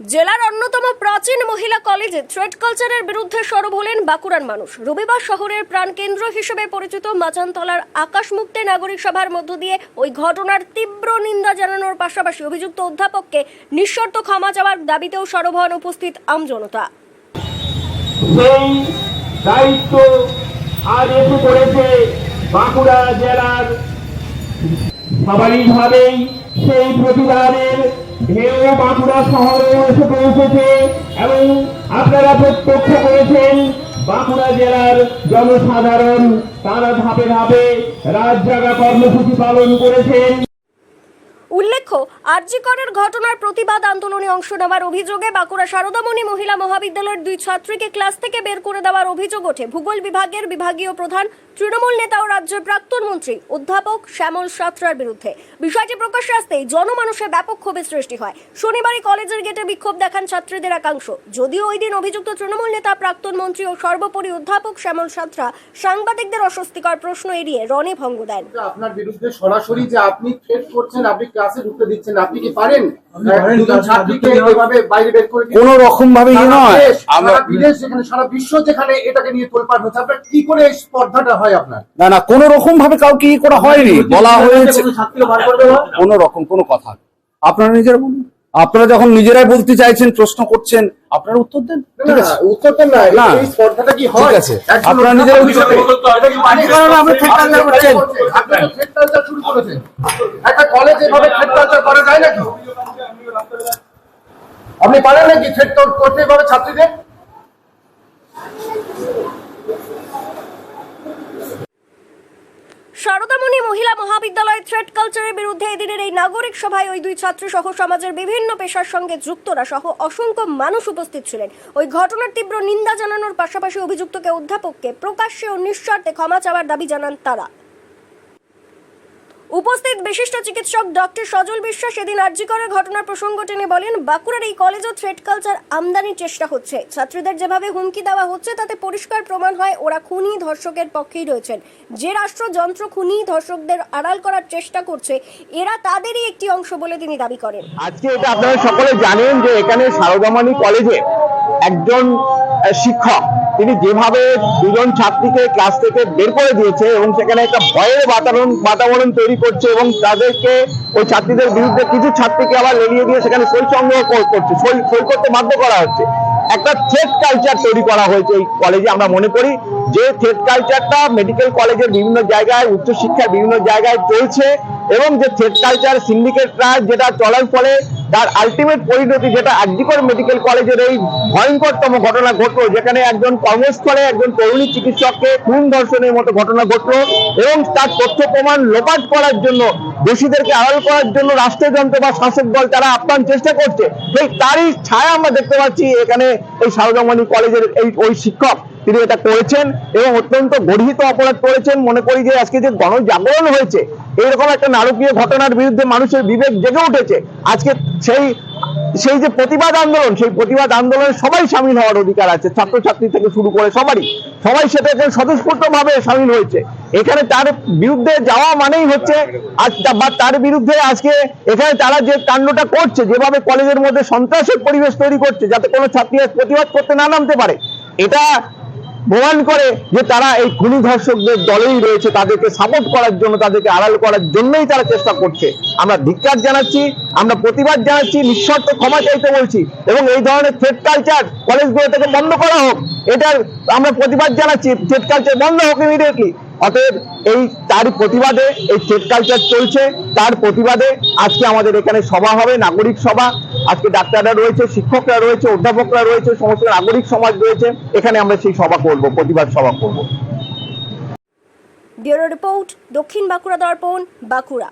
জেলার অন্যতম প্রাচীন মহিলা কলেজে থ্রেড কালচারের বিরুদ্ধে সরব হলেন বাঁকুড়ার মানুষ। রবিবার শহরের প্রাণকেন্দ্র হিসেবে পরিচিত মাচানতলার আকাশমুক্তে নাগরিক সভার মধ্য দিয়ে ওই ঘটনার তীব্র নিন্দা জানানোর পাশাপাশি অভিযুক্ত অধ্যাপককে নিঃশর্ত ক্ষমা চাওয়ার দাবিতেও সরব হন উপস্থিত আমজনতা দায়িত্ব বাঁকুড়া জেলার স্বাভাবিকভাবেই সেই প্রতিবাদের ঢেউ বাঁকুড়া শহরে এসে পৌঁছেছে এবং আপনারা প্রত্যক্ষ করেছেন, বাঁকুড়া জেলার জনসাধারণ তারা ধাপে ধাপে রাত জাগা কর্মসূচি পালন করেছেন। উল্লেখ্য, আরজিকরের ঘটনার প্রতিবাদ আন্দোলনে অংশ নেওয়ার অভিযোগে বাঁকুড়া সারদামণি মহিলা মহাবিদ্যালয়ের দুই ছাত্রীকে ক্লাস থেকে বের করে দেওয়ার অভিযোগ ওঠে। ভূগোল বিভাগের বিভাগীয় প্রধান, তৃণমূল নেতা ও রাজ্যের প্রাক্তন মন্ত্রী অধ্যাপক শ্যামল সাঁতরার বিরুদ্ধে। বিষয়টি প্রকাশ্যে আসতেই জনমানুষে ব্যাপক ক্ষোভের সৃষ্টি হয়। শনিবারই কলেজের গেটে বিক্ষোভ দেখান ছাত্রীদের একাংশ। যদিও ওই দিন অভিযুক্ত তৃণমূল নেতা, প্রাক্তন মন্ত্রী ও সর্বোপরি অধ্যাপক শ্যামল সাঁতরা সাংবাদিকদের অস্বস্তিকর প্রশ্ন এড়িয়ে রণে ভঙ্গ দেন। আপনার বিরুদ্ধে সরাসরি যে আপনি করছেন, আপনি ক্লাসে ঢুকতে দিচ্ছেন। আপনি কি পারেন? দুজন ছাত্রীকে ঢুকতে বাইরে বের করে দিতে? রকম ভাবে ইয়ে নয়। আমরা বিদেশ যেখানে সারা বিশ্ব যেখানে এটাকে নিয়ে তোলপাড় হচ্ছে আপনার কি করে এই স্পর্ধাটা হয় আপনার? না না কোন রকম ভাবে কাউকে করা হয়নি। বলা হয়েছে কোনো ছাত্রীকে বার করে দেওয়া কোন রকম কোন কথা। আপনারা নিজেরা বলুন। আপনারা যখন নিজেরাই বলতে চাইছেন প্রশ্ন করছেন আপনারা উত্তর দেন। ঠিক না, আছে? উত্তরটা না। না। এই স্পর্ধাটা কি হয়? ঠিক আছে। আপনারা নিজেরা উত্তর কি মানে কারণ আপনি থ্রেড কালচার করছেন। আপনি তো থ্রেড কালচার শুরু করেছেন একটা কলেজ এভাবে থ্রেড কালচার করা যায় নাকি আপনি পারেন নাকি থ্রেড করতে এভাবে ছাত্রীদের? সারদামণি মহিলা মহাবিদ্যালয় থ্রেড কালচারের বিরুদ্ধে এদিনের এই নাগরিক সভায় ওই দুই ছাত্রী সহ সমাজের বিভিন্ন পেশার সঙ্গে যুক্তরা সহ অসংখ্য মানুষ উপস্থিত ছিলেন। ওই ঘটনার তীব্র নিন্দা জানানোর পাশাপাশি অভিযুক্তকে অধ্যাপককে প্রকাশ্যে ও নিঃস্বার্থে ক্ষমা চাওয়ার দাবি জানান তারা। উপস্থিত বিশিষ্ট চিকিৎসক ডক্টর সজল বিশ্বাস এদিন আর্যিকরের ঘটনার প্রসঙ্গ টেনে বলেন, বাঁকুড়ার এই কলেজও থ্রেড কালচার আমদানির চেষ্টা হচ্ছে। ছাত্রীদের যেভাবে হুমকি দেওয়া হচ্ছে, তাতে পরিষ্কার প্রমাণ হয় ওরা খুনি ধর্ষকের পক্ষেই রয়েছেন। যে রাষ্ট্র যন্ত্র খুনি ধর্ষকদের আড়াল করার চেষ্টা করছে, এরা তাদেরই একটি অংশ বলে তিনি দাবি করেন। আজকে এটা আপনারা সকলে জানেন যে এখানে সারদামণি কলেজে একজন শিক্ষক তিনি যেভাবে দুজন ছাত্রীকে ক্লাস থেকে বের করে দিয়েছে এবং সেখানে একটা ভয়ের বাতাবরণ বাতাবরণ তৈরি করছে এবং তাদেরকে ওই ছাত্রীদের বিরুদ্ধে কিছু ছাত্রীকে আবার লেলিয়ে দিয়ে সেখানে সই সংগ্রহ করছে সই করতে বাধ্য করা হচ্ছে। একটা থ্রেড কালচার তৈরি করা হয়েছে এই কলেজে আমরা মনে করি। যে থ্রেড কালচারটা মেডিকেল কলেজের বিভিন্ন জায়গায়, উচ্চশিক্ষার বিভিন্ন জায়গায় চলছে এবং যে থ্রেড কালচার সিন্ডিকেট রাজ যেটা চলার ফলে তার আলটিমেট পরিণতি যেটা আরজিকর মেডিকেল কলেজের এই ভয়ঙ্করতম ঘটনা ঘটলো, যেখানে একজন কর্মস্থলে একজন তরুণী চিকিৎসককে খুন ধর্ষণের মতো ঘটনা ঘটলো এবং তার তথ্য প্রমাণ লোপাট করার জন্য, দোষীদেরকে আড়াল করার জন্য রাষ্ট্রযন্ত্র বা শাসক দল তারা আপ্রাণ চেষ্টা করছে। তারই ছায়া আমরা দেখতে পাচ্ছি এখানে এই সারদামণি কলেজের এই ওই শিক্ষক। তিনি এটা করেছেন এবং অত্যন্ত গর্হিত অপরাধ করেছেন। মনে করি যে আজকে যে গণজাগরণ হয়েছে, এইরকম একটা নারকীয় ঘটনার বিরুদ্ধে মানুষের বিবেক জেগে উঠেছে। আজকে সেই সেই যে প্রতিবাদ আন্দোলন, সেই প্রতিবাদ আন্দোলনে সবাই সামিল হওয়ার অধিকার আছে। ছাত্রছাত্রী থেকে শুরু করে সবারই। সবাই সেটাতে স্বতঃস্ফূর্ত ভাবে সামিল হয়েছে। এখানে তার বিরুদ্ধে যাওয়া মানেই হচ্ছে বা তার বিরুদ্ধে আজকে এখানে তারা যে কাণ্ডটা করছে, যেভাবে কলেজের মধ্যে সন্ত্রাসের পরিবেশ তৈরি করছে, যাতে কোনো ছাত্রী প্রতিবাদ করতে না নামতে পারে, এটা প্রমাণ করে যে তারা এই খুনি ধর্ষকদের দলেই রয়েছে, তাদেরকে সাপোর্ট করার জন্য, তাদেরকে আড়াল করার জন্যই তারা চেষ্টা করছে। আমরা ধিক্কার জানাচ্ছি, আমরা প্রতিবাদ জানাচ্ছি, নিঃশর্ত ক্ষমা চাইতে বলছি এবং এই ধরনের থ্রেড কালচার কলেজগুলো থেকে বন্ধ করা হোক এটার আমরা প্রতিবাদ জানাচ্ছি থ্রেড কালচার বন্ধ হোক ইমিডিয়েটলি অতএব এই তার প্রতিবাদে, এই থ্রেড কালচার চলছে, তার প্রতিবাদে আজকে আমাদের এখানে সভা হবে, নাগরিক সভা। আজকে ডাক্তাররা রয়েছে, শিক্ষকরা রয়েছে, অধ্যাপকরা রয়েছে, সমস্ত নাগরিক সমাজ রয়েছে। এখানে আমরা সেই সভা করব, প্রতিবাদ সভা করব। ব্যুরো রিপোর্ট দক্ষিণ বাঁকুড়া দর্পণ, বাঁকুড়া।